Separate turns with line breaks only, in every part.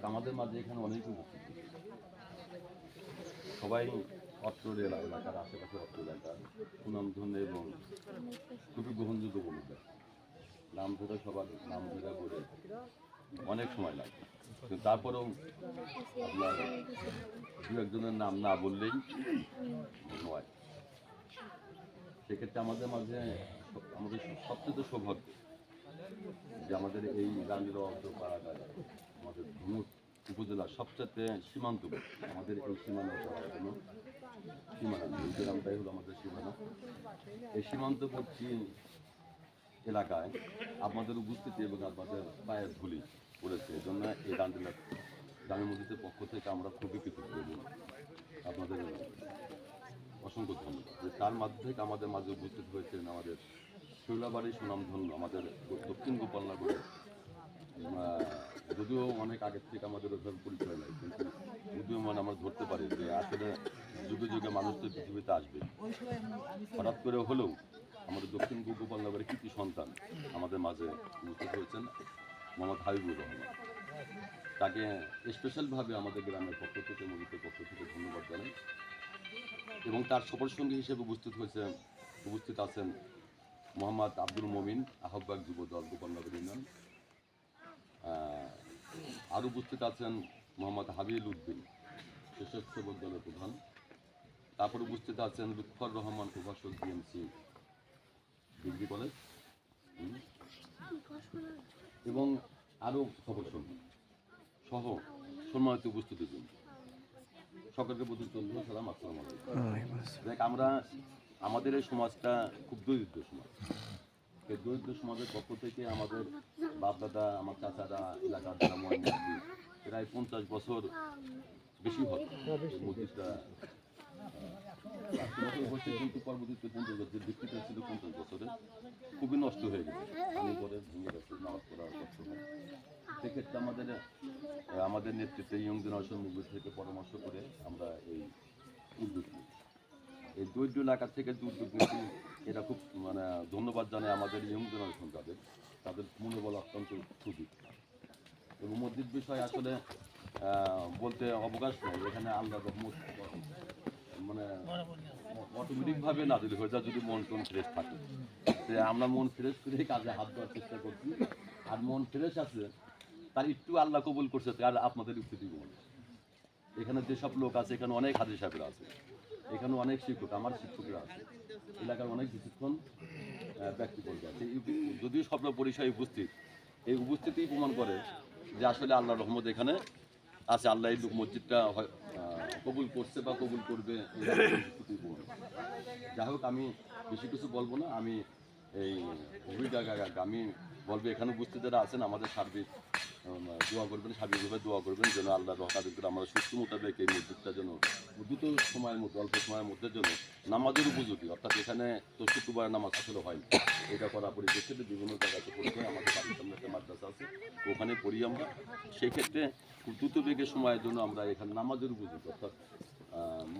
দেখ, আমাদের মাঝে এখানে অনেক উপস্থিত। সবাই অত্র এলা- এলাকার আশেপাশে অত্র এলাকার সুনামধন্য এবং খুবই গ্রহণযোগ্য ভূমিকা নাম ধরে সবার, নাম ধরে করে অনেক সময় লাগে। তারপরেও আপনার দু একজনের নাম না বললেই নয়। সেক্ষেত্রে আমাদের মাঝে আমাদের সবচেয়ে তো সৌভাগ্য যে আমাদের এই গান্ধীর পাড়াটা আমাদের ধুমুট উপজেলার সবচেয়ে সীমান্তবর্তী আমাদের এই সীমানা কোনো সীমানা এই গ্রামটাই হলো আমাদের সীমানা। এই সীমান্তবর্তী এলাকায় আপনাদের উপস্থিতি এবং আপনাদের পায়ের ধুলি পড়েছে এই জন্য এই গান্ধীলা গ্রামের মসজিদের পক্ষ থেকে আমরা খুবই কৃতজ্ঞ। আপনাদের অসংখ্য ধন্যবাদ। তার মাধ্যমে আমাদের মাঝে উপস্থিত হয়েছেন আমাদের শৈলাবাড়ি সুনামধন্য আমাদের দক্ষিণ গোপালনগরে আহ, যদিও অনেক আগের থেকে আমাদের ওইভাবে পরিচয় নাই কিন্তু উদীয়মান আমরা ধরতে পারি যে আসলে যুগে যুগে মানুষ তো পৃথিবীতে আসবে। হঠাৎ করে হলেও আমাদের দক্ষিণ পূর্ব গোপালনগরের কৃতি সন্তান আমাদের মাঝে উপস্থিত হয়েছেন? মোহাম্মদ হাবিবুর রহমান। তাকে স্পেশালভাবে আমাদের গ্রামের পক্ষ থেকে মজিদের পক্ষ থেকে ধন্যবাদ জানাই। এবং তার সফর সঙ্গী হিসেবে উপস্থিত হয়েছে উপস্থিত আছেন মোহাম্মদ আব্দুল মমিন আহ্বাক যুব দল গোপালনগর ইউনিয়ন। আহ, আর উপস্থিত আছেন মোহাম্মদ হাবিল উদ্দিন স্বেচ্ছাসেবক দলের প্রধান। তারপর উপস্থিত আছেন লুৎফর রহমান প্রভাষক ডিএমসি ডিগ্রি কলেজ। এবং আরও খবর সহ সম্মানিত উপস্থিতির জন্য সকলকে প্রতি চন্দ্র সালাম আসসালাম আমরা আমাদের এই সমাজটা খুব দরিদ্র সমাজ। দরিদ্র সমাজের পক্ষ থেকে আমাদের বাপদাদা, আমার চাচারা, এলাকার যারা মহামন্ত্রী প্রায় পঞ্চাশ বছর বেশি হয় মসজিদটা হয়েছে কিন্তু পরবর্তীতে পঞ্চাশ বছর বিক্রিটা ছিল পঞ্চাশ বছরে, খুবই নষ্ট হয়ে গেছে। পানি ভেঙে গেছে, নামাজ পড়া কষ্ট হয়। সেক্ষেত্রে আমাদের আমাদের নেতৃত্বে ইয়ং জেনারেশন মুভমেন্ট থেকে পরামর্শ করে আমরা এই উদ্যোগ এই দরিদ্র এলাকা থেকে উদ্যোগ নিয়েছি এটা খুব মানে ধন্যবাদ জানাই আমাদের ইয়ং জেনারেশন তাদের। তাদের মনোবল অত্যন্ত খুবই এবং মসজিদ বিষয়ে আসলে বলতে অবকাশ নেই। এখানে আল্লাহ রহমত মানে অটোমেটিকভাবে না নাজিল হয়ে যায় যদি মন টন ফ্রেশ থাকে। যে আমরা মন ফ্রেশ করে কাজে হাত দেওয়ার চেষ্টা করছি। আর মন ফ্রেশ আছে, তার একটু আল্লাহ কবুল করছে আর আপনাদের একটু দিব এখানে যেসব লোক আছে, এখানে অনেক হাজির সাহেবরা আছে। এখানে অনেক শিক্ষক, আমার শিক্ষকরা আছে। এলাকার অনেক বিচক্ষণ ব্যক্তি আছে। যদিও স্বপ্ন পরিচয় উপস্থিত, এই উপস্থিতি প্রমাণ করে যে আসলে আল্লাহ রহমত এখানে আছে। আল্লাহ এই মসজিদটা কবুল করছে বা কবুল করবে। যাই হোক, আমি বেশি কিছু বলব না। আমি এই ভূমিকা আমি বলব এখানে উপস্থিত যারা আছেন, আমাদের সার্বিক দোয়া করবেন, সার্বিকভাবে দোয়া করবেন যেন আল্লাহ রহকাদের করে আমরা সুস্থ মোতাবেক এই মসজিদটা যেন দ্রুত সময়ের মধ্যে, অল্প সময়ের মধ্যে যেন নামাজের উপযোগী, অর্থাৎ এখানে তো শুক্রবার নামাজ আসলে হয় এটা করা পরিপ্রেক্ষিতে বিভিন্ন জায়গাতে হয়, আমাদের বাড়ির সামনে একটা মাদ্রাসা আছে, ওখানে পড়ি আমরা। সেক্ষেত্রে দ্রুত বেগের সময়ের জন্য আমরা এখানে নামাজের উপযোগী, অর্থাৎ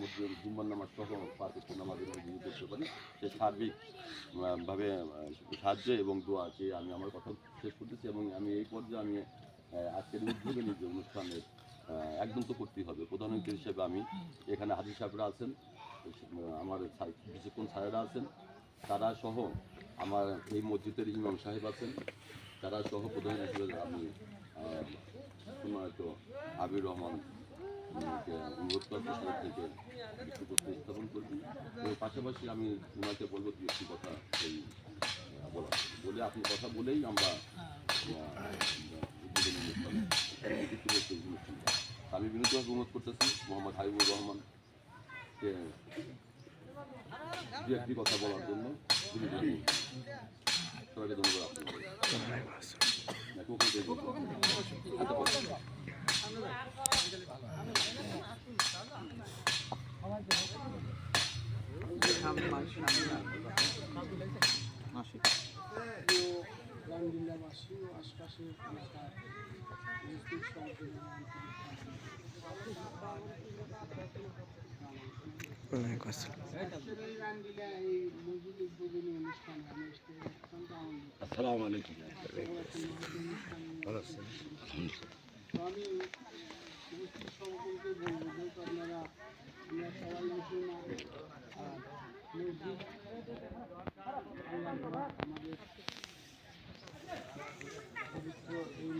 মধ্যে জুম্মার নামাজ সহ পাঁচ নামাজের উপযোগী করতে পারি, সে সার্বিকভাবে সাহায্য এবং দোয়া চেয়ে আমি আমার কথা শেষ করতেছি এবং আমি এই পর্যায়ে আমি আজকের উদ্যোগে যে অনুষ্ঠানের একদম তো করতেই হবে। প্রধান অতিথি হিসেবে আমি এখানে হাজির সাহেবরা আছেন, আমার বিচক্ষণ ছায়ারা আছেন, তারা সহ আমার এই মসজিদের ইমাম সাহেব আছেন, তারা সহ প্রধান হিসেবে আমি সম্মানিত আবির রহমান অনুরোধ করব এবং পাশাপাশি আমি ওনাকে বলব দু একটি কথা এই বলা বলে আপনি কথা বলেই আমরা আমি বিনীতভাবে অনুরোধ করতেছি মোহাম্মদ হাবিবুর রহমানকে দু একটি কথা বলার জন্য। সবাইকে ধন্যবাদ আপনাকে দেখো, ওকে দেখো। হাতে পাঠাও।
গ্রাম জেলাবাসী ও আশপাশের এলাকার মুসলিম সম্প্রদায়ের আসলে এই গ্রাম জেলা এই মসজিদ উদ্বোধনী অনুষ্ঠানে আমি এসে অত্যন্ত আনন্দিত
আসসালামু আলাইকুম
বড় একটা মহৎ অনুষ্ঠান তো আমি মুসলিম সকলকে বলব যে আপনারা আমরা সবাই মুসলমান আর মসজিদ আল্লাহ তাআলা আমাদের পবিত্র এই
আসসালামু আলাইকুম
মসজিদের উন্নয়নের জন্য আমরা সকলেই যারা উপস্থিত আছি আর যারা হয়তো আমাদের সকলেই সকলেই পারদা যতটুকু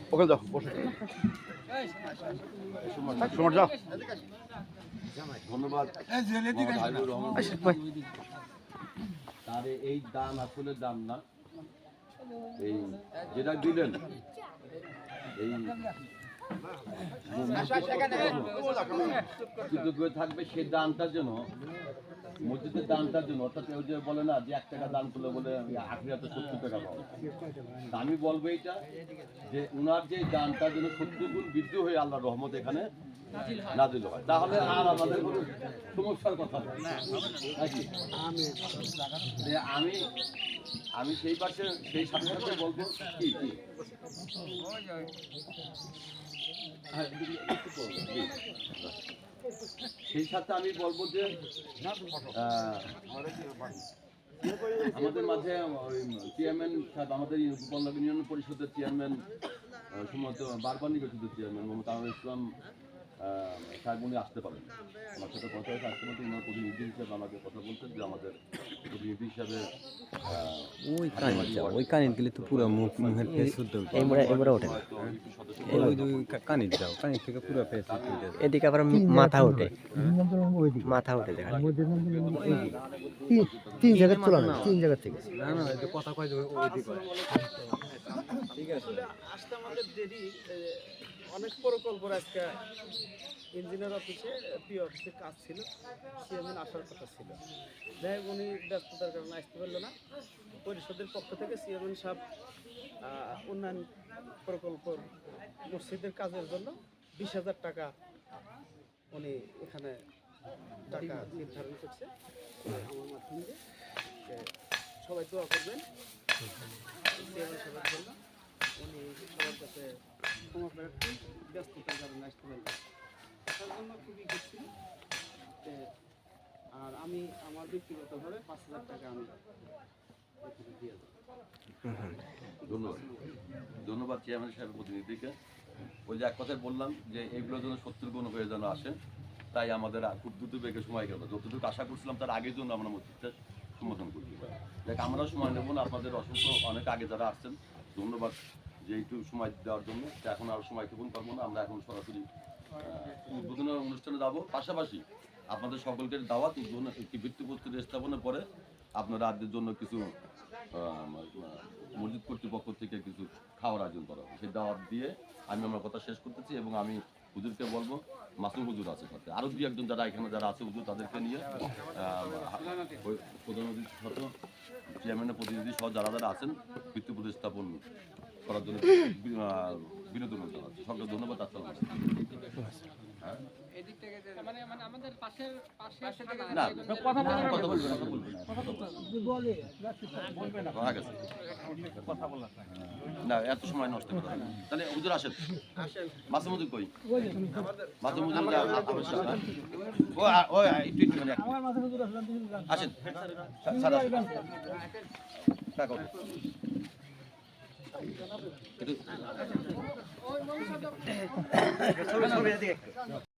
ওকে যাও বসে। সুমন যাও।
ধন্যবাদ। তার এই দান আসলে দান না এই যেটা দিলেন এই থাকবে সেই দানটার জন্য মসজিদের দানটার জন্য অর্থাৎ ওই যে বলে না যে এক টাকা দান করলে বলে আখরিয়াতে সত্তর টাকা পাবো। আমি বলব এইটা যে উনার যে দানটার জন্য সত্তর গুণ বৃদ্ধি হয়ে আল্লাহ রহমত এখানে তাহলে আর আমাদের সমস্যার কথা নাকি? আমি আমি সেই পাশে সেই সাথে সাথে বলব কি কি? হ্যাঁ, সেই সাথে আমি বলব যে আমাদের মাঝে চেয়ারম্যান সাহেব, আমাদের পল্লব ইউনিয়ন পরিষদের চেয়ারম্যান সম্ভবত বারবার নির্বাচিত চেয়ারম্যান মোহাম্মদ আনোয়ার ইসলাম আহ, আসতে পারেন আমার সাথে কথা হয়েছে আজকে মতো ওনার প্রতিনিধি হিসাবে আমাকে কথা বলছেন যে আমাদের প্রতিনিধি হিসাবে
ওই কানে গেলে তো পুরো মুখ মুখের ফেস শুদ্ধ
ওঠে
এই ওই দুই কানে যাও কানে থেকে পুরো ফেস
এদিকে আবার মাথা ওঠে। মাথা ওঠে দেখা তিন জায়গায় তোলা না তিন জায়গা থেকে।
না না কথা কয় ওই- ওই দিকে।
আসতে আমাদের দেরি অনেক প্রকল্প আজকে ইঞ্জিনিয়ার অফিসে পি অফিসে কাজ ছিল চেয়ারম্যান আসার কথা ছিল। যাই হোক, উনি ব্যস্ততার কারণে আসতে পারল না। পরিষদের পক্ষ থেকে চেয়ারম্যান সাহেব উন্নয়ন প্রকল্প মসজিদের কাজের জন্য বিশ হাজার টাকা উনি এখানে টাকা নির্ধারণ করছে। আমার মাধ্যমে। সবাই দোয়া করবেন। আর আমি আমার ব্যক্তিগতভাবে পাঁচ হাজার টাকা আমি দিয়ে
ধন্যবাদ। ধন্যবাদ চেয়ারম্যান সাহেবের প্রতিনিধিকে। ওই যে এক কথায় বললাম যে এইগুলো যেন সত্তর গুণ হয়ে যেন আসে, তাই আমাদের খুব দ্রুত বেগে সময় গেল। যতটুকু আশা করছিলাম তার আগের জন্য আমরা মসজিদটা সম্বোধন করছি। দেখ, আমরাও সময় নেব না, আপনাদের অসংখ্য অনেক আগে যারা আসছেন, ধন্যবাদ যে একটু সময় দেওয়ার জন্য। এখন আর সময় ক্ষেপণ করব না, আমরা এখন সরাসরি উদ্বোধনের অনুষ্ঠানে যাব। পাশাপাশি আপনাদের সকলকে দাওয়াত, উদ্বোধন একটি ভিত্তিপ্রস্তর স্থাপনের পরে আপনারা আজকের জন্য কিছু মসজিদ কর্তৃপক্ষ থেকে কিছু খাওয়ার আয়োজন করা সেই দাওয়াত দিয়ে আমি আমার কথা শেষ করতেছি এবং আমি হুজুরকে বলব, মাসুম হুজুর আছে সাথে। আরও দু একজন যারা এখানে যারা আছে হুজুর তাদেরকে নিয়ে প্রধানমন্ত্রীর সাথে চেয়ারম্যানের প্রতিনিধি সহ যারা যারা আছেন, ভিত্তি প্রতিস্থাপন করার জন্য বিনোদন জানাচ্ছি সকলকে ধন্যবাদ আসসালাম হ্যাঁ? না এত সময় নষ্ট তাহলে হুজুর আসেন। কই? স্যার আসেন। থাকো। একটু